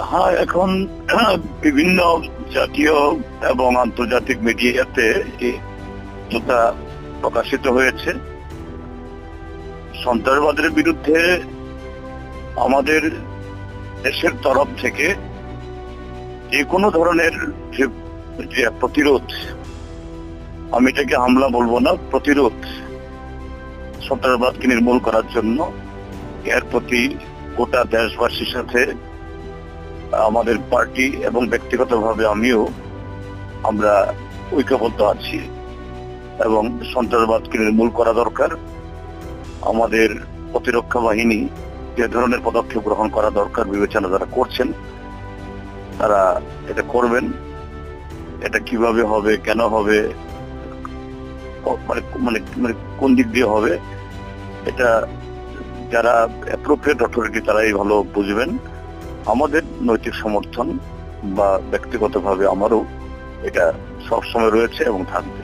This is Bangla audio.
হ্যাঁ এখন বিভিন্ন জাতীয় এবং আন্তর্জাতিক মিডিয়াতে এই প্রকাশিত হয়েছে। সন্ত্রাসবাদের বিরুদ্ধে আমাদের দেশের তরফ থেকে যে কোনো ধরনের যে প্রতিরোধ, আমি এটাকে হামলা বলব না, প্রতিরোধ সন্ত্রাসবাদকে নির্মূল করার জন্য এর প্রতি গোটা দেশবাসীর সাথে আমাদের পার্টি এবং ব্যক্তিগতভাবে আমিও আমরা ঐক্যবদ্ধ আছি এবং সন্ত্রাসবাদকে নির্মূল করা দরকার। আমাদের প্রতিরক্ষা বাহিনী যে ধরনের পদক্ষেপ গ্রহণ করা দরকার বিবেচনা যারা করছেন, তারা এটা করবেন। এটা কীভাবে হবে, কেন হবে মানে মানে মানে কোন দিক দিয়ে হবে, এটা যারা অ্যাপ্রোপ্রিয়েট অথরিটি তারাই ভালো বুঝবেন। আমাদের নৈতিক সমর্থন বা ব্যক্তিগতভাবে আমারও এটা সবসময় রয়েছে এবং থাকবে।